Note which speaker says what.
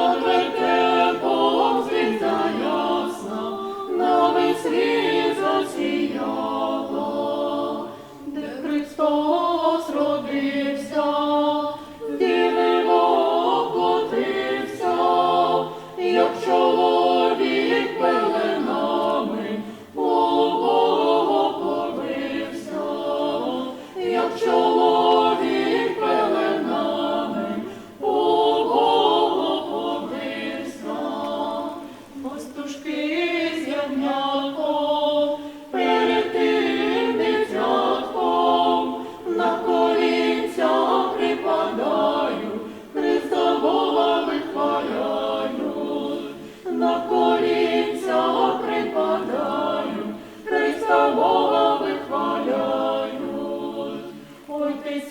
Speaker 1: Смотрите, Бог, звезда ясна, новый свет засиял. Христа Бога вихваляють, Ой, ти